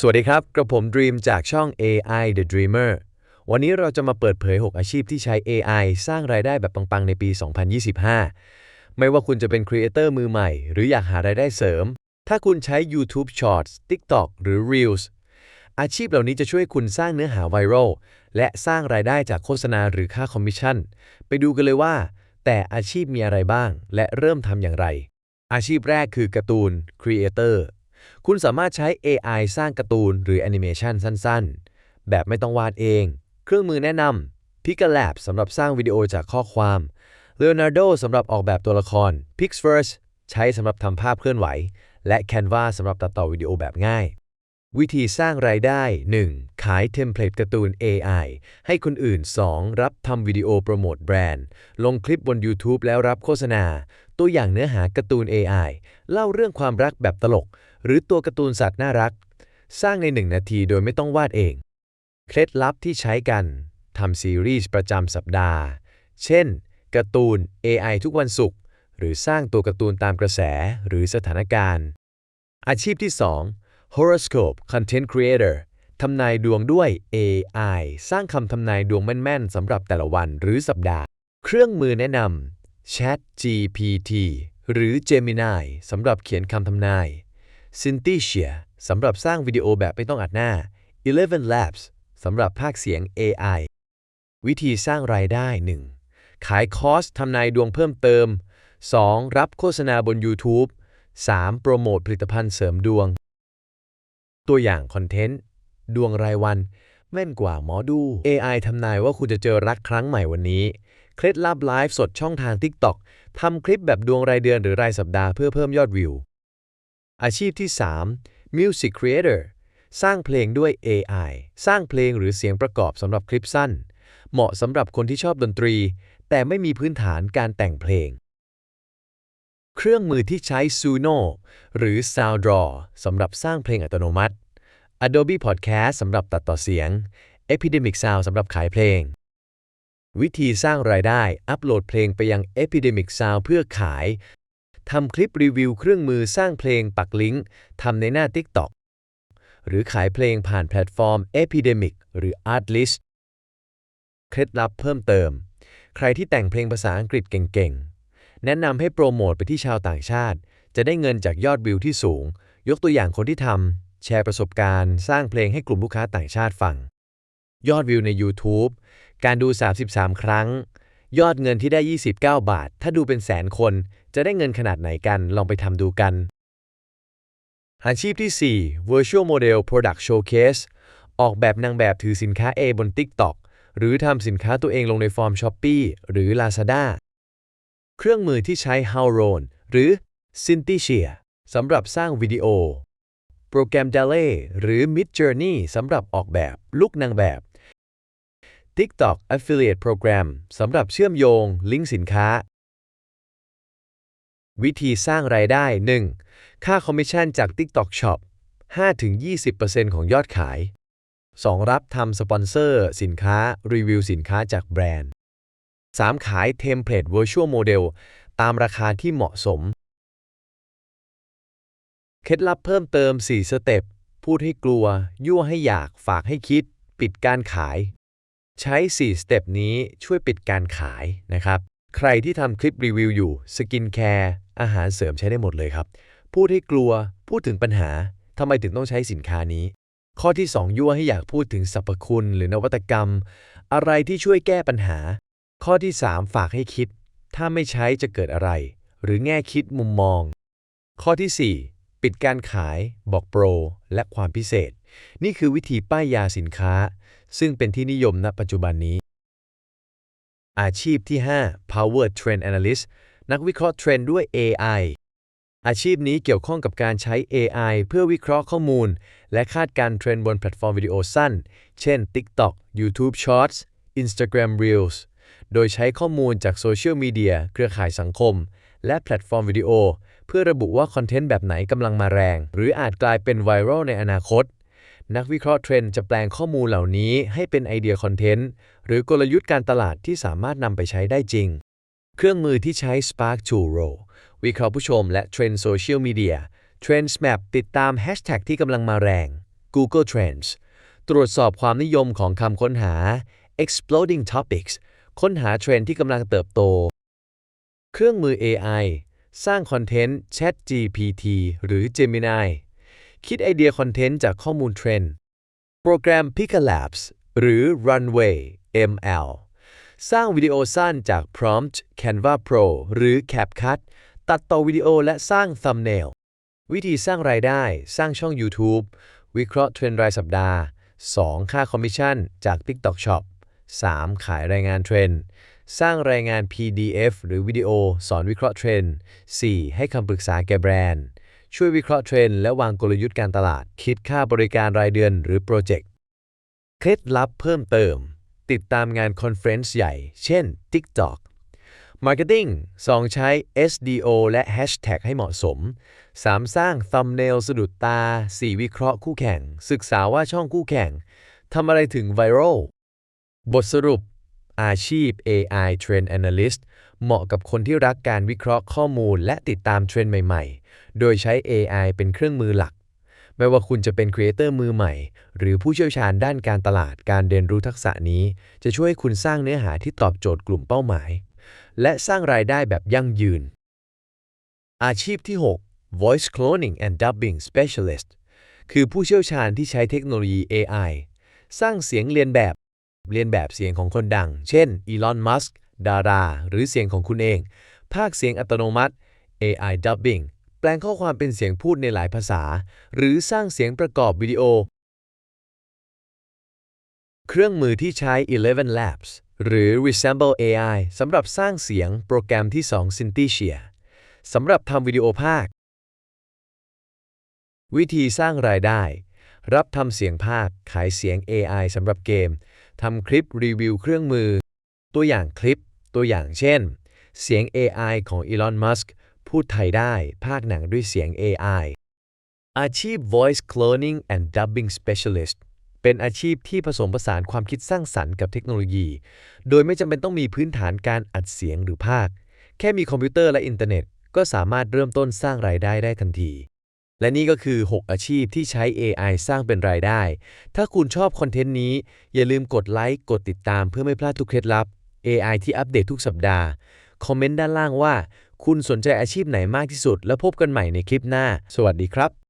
สวัสดีครับ กระผม Dream จากช่อง AI The Dreamer วันนี้เราจะมาเปิดเผย 6 อาชีพที่ใช้ AI สร้างรายได้แบบปัง ๆ ในปี 2025 ไม่ว่าคุณจะเป็นครีเอเตอร์มือใหม่ หรืออยากหารายได้เสริม ถ้าคุณใช้ YouTube Shorts TikTok หรือ Reels อาชีพเหล่านี้จะช่วยคุณสร้างเนื้อหาไวรัลและสร้างรายได้จากโฆษณาหรือค่าคอมมิชชั่น ไปดูกันเลยว่า แต่อาชีพมีอะไรบ้าง และเริ่มทำอย่างไร อาชีพแรกคือการ์ตูนครีเอเตอร์ คุณสามารถใช้ AI สร้างการ์ตูนหรือแอนิเมชันสั้นๆ แบบไม่ต้องวาดเอง เครื่องมือแนะนำ Pixlab สำหรับสร้างวิดีโอจากข้อความ Leonardo สำหรับออกแบบตัวละคร Pixverse ใช้สำหรับทำภาพเคลื่อนไหว และ Canva สำหรับตัดต่อวิดีโอแบบง่าย วิธีสร้างรายได้ 1. ขายเทมเพลตการ์ตูน AI ให้คนอื่น 2. รับทำวิดีโอโปรโมทแบรนด์ ลงคลิปบน YouTube แล้วรับโฆษณา ตัวอย่างเนื้อหาการ์ตูน AI เล่าเรื่องความรักแบบตลก หรือตัวการ์ตูนสัตว์น่ารัก สร้างใน 1 นาทีโดยไม่ต้องวาดเอง เคล็ดลับที่ใช้กันทำซีรีส์ประจำสัปดาห์ เช่นการ์ตูน AI ทุกวันศุกร์หรือสร้างตัวการ์ตูนตามกระแสหรือสถานการณ์ อาชีพที่ 2 horoscope content creator ทำนายดวงด้วย AI สร้างคำทำนายดวงแม่นๆสำหรับแต่ละวันหรือสัปดาห์ เครื่องมือแนะนำ Chat GPT หรือ Gemini สำหรับเขียนคำทำนาย Synthesia สำหรับสร้างวิดีโอแบบไม่ต้องอัดหน้า Eleven Labs สำหรับภาคเสียง AI วิธีสร้างรายได้ 1. ขายคอร์สทำนายดวงเพิ่มเติม 2. รับโฆษณาบน YouTube 3. โปรโมทผลิตภัณฑ์เสริมดวง ตัวอย่างคอนเทนต์ ดวงรายวันแม่นกว่าหมอดู AI ทำนายว่าคุณจะเจอรักครั้งใหม่วันนี้ เคล็ดลับไลฟ์สดช่องทาง TikTok ทำคลิปแบบดวงรายเดือนหรือรายสัปดาห์เพื่อเพิ่มยอดวิว อาชีพที่ 3 Music Creator สร้างเพลงด้วย AI สร้างเพลงหรือเสียงประกอบสำหรับคลิปสั้น เหมาะสำหรับคนที่ชอบดนตรี แต่ไม่มีพื้นฐานการแต่งเพลง เครื่องมือที่ใช้ Suno หรือ SoundDraw สำหรับสร้างเพลงอัตโนมัติ Adobe Podcast สำหรับตัดต่อเสียง Epidemic Sound สำหรับขายเพลง วิธีสร้างรายได้ อัปโหลดเพลงไปยัง Epidemic Sound เพื่อขาย ทำคลิปรีวิวเครื่องมือสร้างเพลงปักลิงก์ทำในหน้า TikTok หรือขายเพลงผ่านแพลตฟอร์ม Epidemic หรือ Artlist เคล็ดลับเพิ่มเติม ใครที่แต่งเพลงภาษาอังกฤษเก่งๆ แนะนำให้โปรโมทไปที่ชาวต่างชาติ จะได้เงินจากยอดวิวที่สูง ยกตัวอย่างคนที่ทำแชร์ประสบการณ์ สร้างเพลงให้กลุ่มลูกค้าต่างชาติฟัง ยอดวิวใน YouTube การดู 33 ครั้ง ยอดเงินที่ได้ 29 บาท ถ้าดูเป็นแสนคน จะได้เงินขนาดไหนกัน ลองไปทำดูกัน อาชีพที่ 4 Virtual Model Product Showcase ออกแบบนางแบบถือสินค้า A บน TikTok หรือทำสินค้าตัวเองลงในฟอร์ม Shopee หรือ Lazada เครื่องมือที่ใช้ Howron หรือ Synthesia สำหรับสร้างวิดีโอ โปรแกรม DALL-E หรือ Midjourney สำหรับออกแบบ ลุกนางแบบ TikTok Affiliate Program สำหรับเชื่อมโยง ลิงก์สินค้า วิธีสร้างรายได้ 1. ค่าคอมมิชชั่นจาก TikTok Shop 5-20%ของยอดขาย 2. รับทำสปอนเซอร์ สินค้า รีวิวสินค้าจากแบรนด์ 3. ขายเทมเพลต Virtual Model ตามราคาที่เหมาะสม เคล็ดลับเพิ่มเติม 4 สเต็ป พูดให้กลัว ยั่วให้อยาก ฝากให้คิด ปิดการขาย ใช้ 4 สเต็ปนี้ช่วยปิดการขายนะครับ ใครที่ทำคลิปรีวิวอยู่ สกินแคร์ อาหารเสริมใช้ได้หมดเลยครับ พูดให้กลัว พูดถึงปัญหา ทำไมถึงต้องใช้สินค้านี้ ข้อที่ 2 ยั่วให้อยากพูดถึงสรรพคุณหรือนวัตกรรม อะไรที่ช่วยแก้ปัญหา ข้อที่ 3 ฝากให้คิด ถ้าไม่ใช้จะเกิดอะไร หรือแง่คิดมุมมอง ข้อที่ 4 ปิดการขาย บอกโปร และความพิเศษ นี่คือวิธีป้ายยาสินค้า ซึ่งเป็นที่นิยมณปัจจุบันนี้ อาชีพที่ 5 Power Trend Analyst นักวิเคราะห์เทรนด์ด้วย AI อาชีพนี้เกี่ยวข้องกับการใช้ AI เพื่อวิเคราะห์ข้อมูล และคาดการเทรนด์บนแพลตฟอร์มวิดีโอสั้น เช่น TikTok YouTube Shorts Instagram Reels โดยใช้ข้อมูลจากโซเชียลมีเดียเครือข่ายสังคม และแพลตฟอร์มวิดีโอ เพื่อระบุว่าคอนเทนต์แบบไหนกำลังมาแรง หรืออาจกลายเป็นไวรัลในอนาคต นักวิเคราะห์เทรนด์จะแปลงข้อมูลเหล่านี้ให้เป็นไอเดียคอนเทนต์ หรือกลยุทธ์การตลาดที่สามารถนำไปใช้ได้จริง เครื่องมือที่ใช้ Spark t o r o วิเคราะห์ผู้ชมและเทรนด์โซเชียลมีเดีย Trends Map ติดตามแฮชแท็กที่กำลังมาแรง Google Trends ตรวจสอบความนิยมของคำค้นหา exploding topics ค้นหาเทรนด์ที่กำลังเติบโต เครื่องมือ AI สร้างคอนเทนต์ ChatGPT หรือ Gemini คิดไอเดียคอนเทนต์จากข้อมูลเทรนด์ โปรแกรม Picalabs หรือ Runway ML สร้างวิดีโอสั้นจาก Prompt Canva Pro หรือ CapCut ตัดต่อวิดีโอและสร้าง Thumbnail วิธีสร้างรายได้ สร้างช่อง YouTube วิเคราะห์เทรนด์รายสัปดาห์ 2. ค่าคอมมิชชั่นจาก TikTok Shop 3. ขายรายงานเทรนด์ สร้างรายงาน PDF หรือวิดีโอ สอนวิเคราะห์เทรนด์ 4. ให้คำปรึกษาแก่แบรนด์ ช่วยวิเคราะห์เทรนด์และวางกลยุทธ์การตลาด คิดค่าบริการรายเดือนหรือโปรเจกต์ เคล็ดลับเพิ่มเติม ติดตามงานคอนเฟรนซ์ใหญ่ เช่น TikTok Marketing 2 ใช้ SDO และ Hashtag ให้เหมาะสม 3. สร้าง Thumbnail สะดุดตา 4. วิเคราะห์คู่แข่ง ศึกษาว่าช่องคู่แข่งทำอะไรถึงไวรัลบทสรุป อาชีพ AI Trend Analyst เหมาะกับคนที่รักการวิเคราะห์ข้อมูลและติดตามเทรนด์ใหม่ ๆ โดยใช้ AI เป็นเครื่องมือหลัก ไม่ว่าคุณจะเป็นครีเอเตอร์มือใหม่ หรือผู้เชี่ยวชาญด้านการตลาดการเรียนรู้ทักษะนี้ จะช่วยคุณสร้างเนื้อหาที่ตอบโจทย์กลุ่มเป้าหมาย และสร้างรายได้แบบยั่งยืน อาชีพที่ 6 Voice Cloning and Dubbing Specialist คือผู้เชี่ยวชาญที่ใช้เทคโนโลยี AI สร้างเสียงเรียนแบบ เรียนแบบเสียงของคนดัง เช่น อีลอน มัสก์ ดารา หรือเสียงของคุณเอง ภาคเสียงอัตโนมัติ AI Dubbing แปลงข้อความเป็นเสียงพูดในหลายภาษา หรือสร้างเสียงประกอบวิดีโอ เครื่องมือที่ใช้ 11 Labs หรือ Resemble AI สำหรับสร้างเสียงโปรแกรมที่ 2 Synthesia สำหรับทำวิดีโอภาค วิธีสร้างรายได้ รับทำเสียงภาค ขายเสียง AI สำหรับเกม ทำคลิปรีวิวเครื่องมือ ตัวอย่างคลิป ตัวอย่างเช่น เสียง AI ของ Elon Musk พูดไทยได้ ภาคหนังด้วยเสียง AI อาชีพ Voice Cloning and Dubbing Specialist เป็นอาชีพที่ผสมผสานความคิดสร้างสรรค์กับเทคโนโลยี โดยไม่จำเป็นต้องมีพื้นฐานการอัดเสียงหรือภาค แค่มีคอมพิวเตอร์และอินเทอร์เน็ต ก็สามารถเริ่มต้นสร้างรายได้ได้ทันที และนี่ก็คือ 6 อาชีพที่ใช้ AI สร้างเป็นรายได้ ถ้าคุณชอบคอนเทนต์นี้ อย่าลืมกดไลค์ กดติดตามเพื่อไม่พลาดทุกเคล็ดลับ AI ที่อัปเดตทุกสัปดาห์ คอมเมนต์ด้านล่างว่า คุณสนใจอาชีพไหนมากที่สุด แล้วพบกันใหม่ในคลิปหน้า สวัสดีครับ